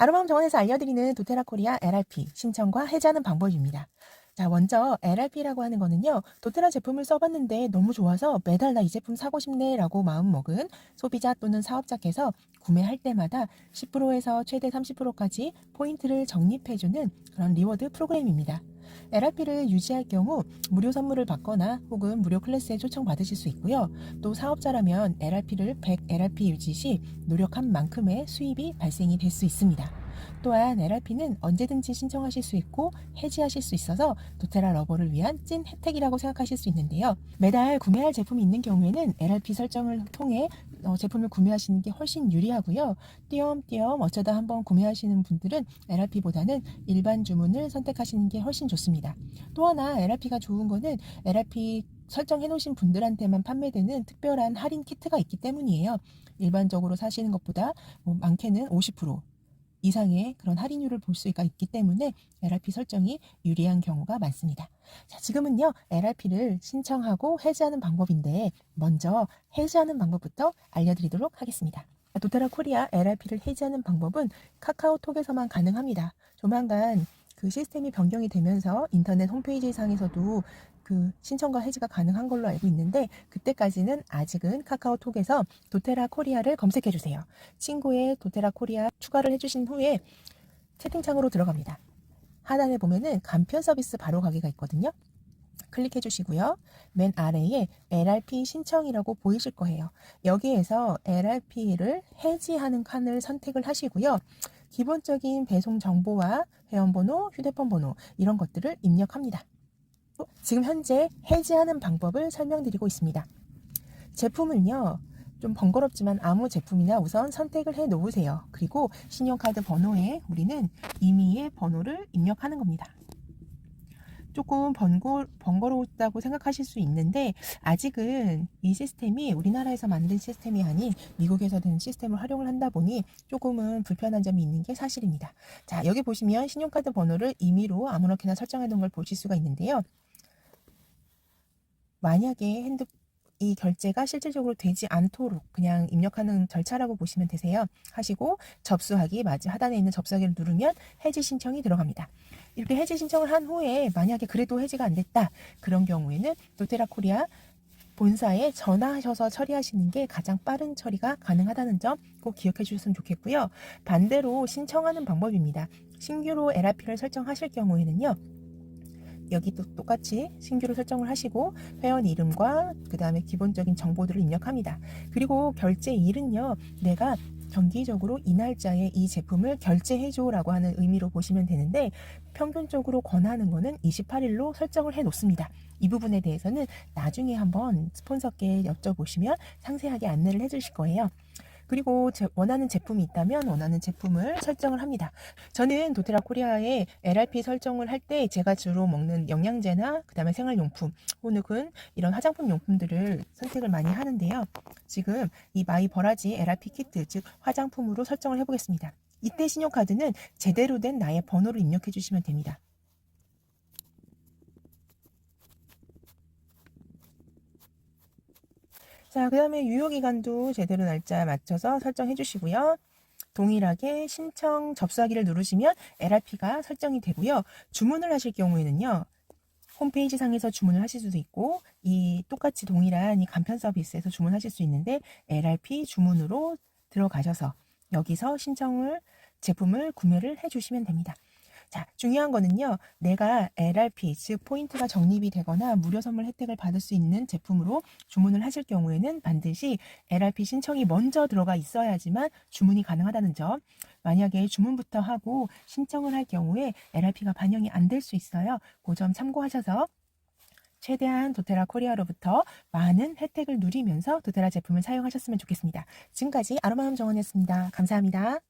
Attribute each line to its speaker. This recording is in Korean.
Speaker 1: 아로마음 정원에서 알려드리는 도테라 코리아 LRP 신청과 해지하는 방법입니다. 자, 먼저 LRP라고 하는 거는요, 도테라 제품을 써봤는데 너무 좋아서 매달 나 이 제품 사고 싶네 라고 마음먹은 소비자 또는 사업자께서 구매할 때마다 10%에서 최대 30%까지 포인트를 적립해주는 그런 리워드 프로그램입니다. LRP를 유지할 경우 무료 선물을 받거나 혹은 무료 클래스에 초청받으실 수 있고요. 또 사업자라면 LRP를 100 LRP 유지 시 노력한 만큼의 수입이 발생이 될 수 있습니다. 또한 LRP는 언제든지 신청하실 수 있고 해지하실 수 있어서 도테라 러버를 위한 찐 혜택이라고 생각하실 수 있는데요. 매달 구매할 제품이 있는 경우에는 LRP 설정을 통해 어, 제품을 구매하시는 게 훨씬 유리하고요. 띄엄띄엄 어쩌다 한번 구매하시는 분들은 LRP보다는 일반 주문을 선택하시는 게 훨씬 좋습니다. 또 하나 LRP가 좋은 거는 LRP 설정해 놓으신 분들한테만 판매되는 특별한 할인 키트가 있기 때문이에요. 일반적으로 사시는 것보다 뭐 많게는 50% 이상의 그런 할인율을 볼 수가 있기 때문에 LRP 설정이 유리한 경우가 많습니다. 자, 지금은요, LRP를 신청하고 해지하는 방법인데, 먼저 해지하는 방법부터 알려드리도록 하겠습니다. 도테라 코리아 LRP를 해지하는 방법은 카카오톡에서만 가능합니다. 조만간 그 시스템이 변경이 되면서 인터넷 홈페이지 상에서도 그 신청과 해지가 가능한 걸로 알고 있는데 그때까지는 아직은 카카오톡에서 도테라 코리아를 검색해 주세요. 친구의 도테라 코리아 추가를 해주신 후에 채팅창으로 들어갑니다. 하단에 보면은 간편 서비스 바로 가기가 있거든요. 클릭해 주시고요. 맨 아래에 LRP 신청이라고 보이실 거예요. 여기에서 LRP를 해지하는 칸을 선택을 하시고요. 기본적인 배송 정보와 회원번호, 휴대폰 번호 이런 것들을 입력합니다. 지금 현재 해지하는 방법을 설명드리고 있습니다. 제품은요, 좀 번거롭지만 아무 제품이나 우선 선택을 해 놓으세요. 그리고 신용카드 번호에 우리는 임의의 번호를 입력하는 겁니다. 조금 번거, 번거롭다고 생각하실 수 있는데 아직은 이 시스템이 우리나라에서 만든 시스템이 아닌 미국에서 된 시스템을 활용을 한다 보니 조금은 불편한 점이 있는 게 사실입니다. 자 여기 보시면 신용카드 번호를 임의로 아무렇게나 설정해 놓은 걸 보실 수가 있는데요. 만약에 핸드 이 결제가 실질적으로 되지 않도록 그냥 입력하는 절차라고 보시면 되세요. 하시고 접수하기 마지 하단에 있는 접수하기를 누르면 해지 신청이 들어갑니다. 이렇게 해지 신청을 한 후에 만약에 그래도 해지가 안 됐다 그런 경우에는 도테라 코리아 본사에 전화하셔서 처리하시는 게 가장 빠른 처리가 가능하다는 점 꼭 기억해 주셨으면 좋겠고요. 반대로 신청하는 방법입니다. 신규로 LRP를 설정하실 경우에는요. 여기도 똑같이 신규로 설정을 하시고 회원 이름과 그 다음에 기본적인 정보들을 입력합니다. 그리고 결제 일은요, 내가 정기적으로 이 날짜에 이 제품을 결제해줘라고 하는 의미로 보시면 되는데 평균적으로 권하는 거는 28일로 설정을 해 놓습니다. 이 부분에 대해서는 나중에 한번 스폰서께 여쭤보시면 상세하게 안내를 해주실 거예요. 그리고 원하는 제품이 있다면 원하는 제품을 설정을 합니다. 저는 도테라 코리아의 LRP 설정을 할 때 제가 주로 먹는 영양제나 그 다음에 생활용품 혹은 이런 화장품 용품들을 선택을 많이 하는데요. 지금 이 마이 버라지 LRP 키트 즉 화장품으로 설정을 해보겠습니다. 이때 신용카드는 제대로 된 나의 번호를 입력해 주시면 됩니다. 자, 그 다음에 유효기간도 제대로 날짜 맞춰서 설정해 주시고요. 동일하게 신청 접수하기를 누르시면 LRP가 설정이 되고요. 주문을 하실 경우에는요. 홈페이지 상에서 주문을 하실 수도 있고 이 똑같이 동일한 이 간편 서비스에서 주문하실 수 있는데 LRP 주문으로 들어가셔서 여기서 신청을 제품을 구매를 해 주시면 됩니다. 자, 중요한 거는요. 내가 LRP, 즉 포인트가 적립이 되거나 무료 선물 혜택을 받을 수 있는 제품으로 주문을 하실 경우에는 반드시 LRP 신청이 먼저 들어가 있어야지만 주문이 가능하다는 점. 만약에 주문부터 하고 신청을 할 경우에 LRP가 반영이 안 될 수 있어요. 그 점 참고하셔서 최대한 도테라 코리아로부터 많은 혜택을 누리면서 도테라 제품을 사용하셨으면 좋겠습니다. 지금까지 아로마함 정원이었습니다. 감사합니다.